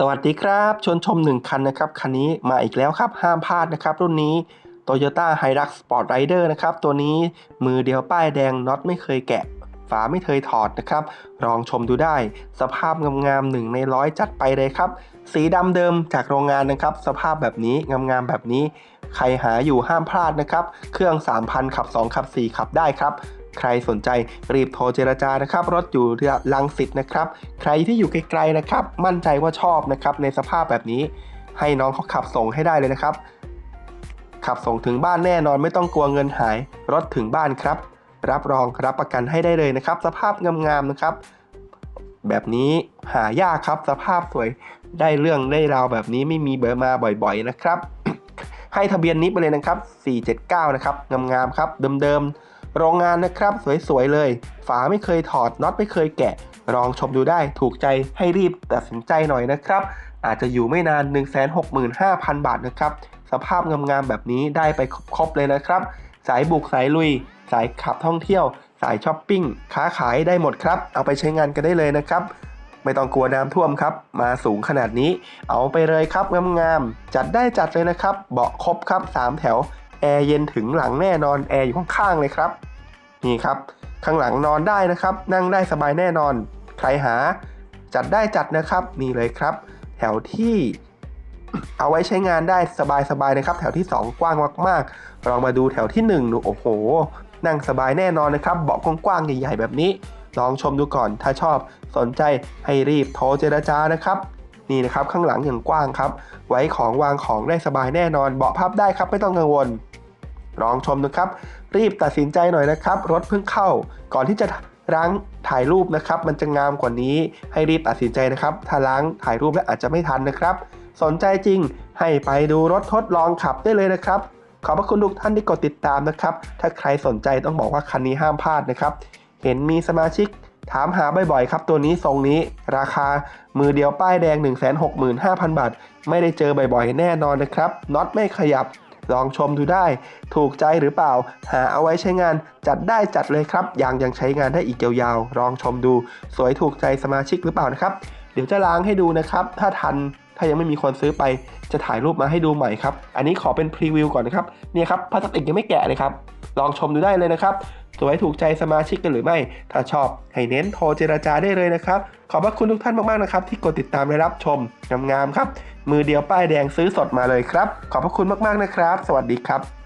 สวัสดีครับชวนชม 1 คันนะครับ คันนี้มาอีกแล้วครับ ห้ามพลาดนะครับ รุ่นนี้ Toyota Hilux Sport Rider นะครับ ตัวนี้มือเดียวป้ายแดงน็อตไม่เคยแกะ ฝาไม่เคยถอดนะครับ ลองชมดูได้ สภาพงามๆหนึ่งในร้อยจัดไปเลยครับ สีดำเดิมจากโรงงานนะครับ สภาพแบบนี้งามๆแบบนี้ ใครหาอยู่ห้ามพลาดนะครับ เครื่อง 3,000 ขับ 2 ขับ 4 ขับได้ครับ ใครสนใจรีบโทรเจรจานะครับ รถอยู่เรือลังสิตนะครับ ใครที่อยู่ไกลๆนะครับ มั่นใจว่าชอบนะครับ ในสภาพแบบนี้ ให้น้องเขาขับส่งให้ได้เลยนะครับ ขับส่งถึงบ้านแน่นอนไม่ต้องกลัวเงินหาย รถถึงบ้านครับ รับรองรับประกันให้ได้เลยนะครับ สภาพงามๆนะครับ แบบนี้หายากครับสภาพสวยได้เรื่องได้ราวแบบนี้ไม่มีเบอร์มาบ่อย ๆ นะครับ ให้ทะเบียนนี้ไปเลยนะครับ 479 นะครับ งามๆครับ เดิมๆ โรงงานนะครับ สวยๆ เลย ฝาไม่เคยถอด น็อตไม่เคยแกะ ลองชมดูได้ ถูกใจให้รีบตัดสินใจหน่อยนะครับ อาจจะอยู่ไม่นาน 165,000 บาทนะครับ สภาพงามๆ แบบนี้ได้ไปครบๆ เลยนะครับ สายบุกสายลุย สายขับท่องเที่ยว สายช้อปปิ้ง ค้าขายได้หมดครับ เอาไปใช้งานกันได้เลยนะครับ ไม่ต้องกลัวน้ำท่วมครับ มาสูงขนาดนี้ เอาไปเลยครับงามๆจัดได้จัดเลยนะครับ เบาะครบครับ 3 แถว แอร์เย็นถึงหลังแน่นอนแอร์อยู่ข้างๆเลยครับ นี่ครับ ข้างหลังนอนได้นะครับ นั่งได้สบายแน่นอน ใครหา จัดได้จัดนะครับ นี่เลยครับ แถวที่เอาไว้ใช้งานได้สบายๆนะครับ แถวที่ 2 กว้างมากๆลองมาดูแถวที่1ดูโอ้โห นั่งสบายแน่นอนนะครับ เบาะกว้างๆใหญ่ๆแบบนี้ ลองชมดูก่อน ถ้าชอบสนใจให้รีบโทรเจรจานะครับนี่นะครับข้างหลังอย่างกว้างครับ ไว้ของวางของได้สบายแน่นอน เบาะพับได้ครับไม่ต้องกังวล ลองชมนะครับ รีบตัดสินใจหน่อยนะครับ รถเพิ่งเข้า ก่อนที่จะล้างถ่ายรูปนะครับ มันจะงามกว่านี้ให้รีบตัดสินใจนะครับ ถ้าล้างถ่ายรูปแล้วอาจจะไม่ทันนะครับ สนใจจริงให้ไปดูรถทดลองขับได้เลยนะครับ ขอบพระคุณทุกท่านที่กดติดตามนะครับ ถ้าใครสนใจต้องบอกว่าคันนี้ห้ามพลาดนะครับ เห็นมีสมาชิกถามหาบ่อยๆครับตัวนี้ทรงนี้ราคามือเดียวป้ายแดง 165,000 บาท ไม่ได้เจอบ่อยๆ แน่นอนนะครับน็อตไม่ขยับ ลองชมดูได้ ถูกใจหรือเปล่า หาเอาไว้ใช้งานจัดได้จัดเลยครับยังยังใช้งานได้อีกยาวๆลองชมดู สวยถูกใจสมาชิกหรือเปล่านะครับ เดี๋ยวจะล้างให้ดูนะครับ ถ้าทันถ้ายังไม่มีคนซื้อไปจะถ่ายรูปมาให้ดูใหม่ครับ อันนี้ขอเป็นพรีวิวก่อนนะครับ เนี่ยครับพลาสติกยังไม่แกะเลยครับ ลองชมดูได้เลยนะครับ สวยถูกใจสมาชิกกันหรือไม่ ถ้าชอบให้เน้นโทรเจราจาได้เลยนะครับ ขอบพระคุณทุกท่านมากๆนะครับ ที่กดติดตามและรับชมงามๆครับ มือเดียวป้ายแดงซื้อสดมาเลยครับ ขอบพระคุณมากๆนะครับ สวัสดีครับ